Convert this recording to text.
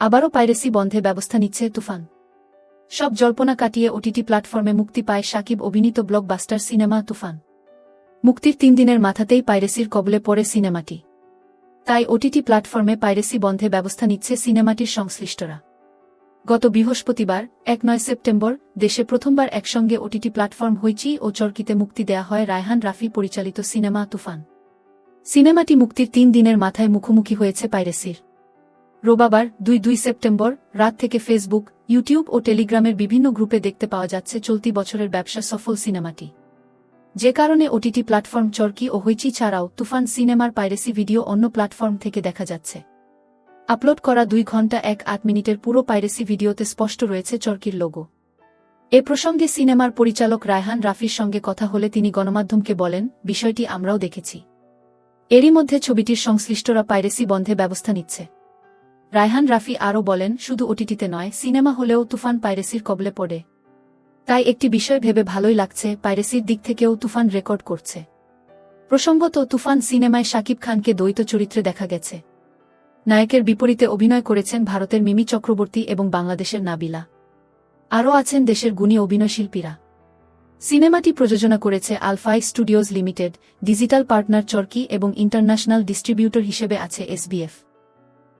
আবারও পাইরেসি বন্ধে ব্যবস্থা নিচ্ছে তুফান। সব জল্পনা কাটিয়ে ওটিটি প্ল্যাটফর্মে মুক্তি পায় সাকিব অভিনীত ব্লকবাস্টার সিনেমা তুফান। মুক্তির তিন দিনের মাথাতেই পাইরেসির কবলে পড়ে সিনেমাটি। তাই ওটিটি প্ল্যাটফর্মে পাইরেসি বন্ধে ব্যবস্থা নিচ্ছে সিনেমাটির সংশ্লিষ্টরা। গত বৃহস্পতিবার এক নয় সেপ্টেম্বর, দেশে প্রথমবার একসঙ্গে ওটিটি প্ল্যাটফর্ম হইচি ও চরকিতে মুক্তি দেয়া হয় রায়হান রাফি পরিচালিত সিনেমা তুফান। সিনেমাটি মুক্তির তিন দিনের মাথায় মুখোমুখি হয়েছে পাইরেসির। রোবাবার দুই দুই সেপ্টেম্বর রাত থেকে ফেসবুক, ইউটিউব ও টেলিগ্রামের বিভিন্ন গ্রুপে দেখতে পাওয়া যাচ্ছে চলতি বছরের ব্যবসা সফল সিনেমাটি। যে কারণে ওটিটি প্ল্যাটফর্ম চরকি ও হইচি ছাড়াও তুফান সিনেমার পাইরেসি ভিডিও অন্য প্ল্যাটফর্ম থেকে দেখা যাচ্ছে। আপলোড করা দুই ঘণ্টা এক আট মিনিটের পুরো পাইরেসি ভিডিওতে স্পষ্ট রয়েছে চরকির লোগো। এ প্রসঙ্গে সিনেমার পরিচালক রায়হান রাফির সঙ্গে কথা হলে তিনি গণমাধ্যমকে বলেন, বিষয়টি আমরাও দেখেছি। এরই মধ্যে ছবিটির সংশ্লিষ্টরা পাইরেসি বন্ধে ব্যবস্থা নিচ্ছে। রায়হান রাফি আরও বলেন, শুধু ওটিটিতে নয়, সিনেমা হলেও তুফান পাইরেসির কবলে পড়ে। তাই একটি বিষয় ভেবে ভালোই লাগছে, পাইরেসির দিক থেকেও তুফান রেকর্ড করছে। প্রসঙ্গত, তুফান সিনেমায় শাকিব খানকে দ্বৈত চরিত্রে দেখা গেছে। নায়কের বিপরীতে অভিনয় করেছেন ভারতের মিমি চক্রবর্তী এবং বাংলাদেশের নাবিলা। আরও আছেন দেশের গুণী অভিনয়শিল্পীরা সিনেমাটি প্রযোজনা করেছে Alpha i studios limited, digital partner Chorki এবং ইন্টারন্যাশনাল ডিস্ট্রিবিউটর হিসেবে আছে এসবিএফ।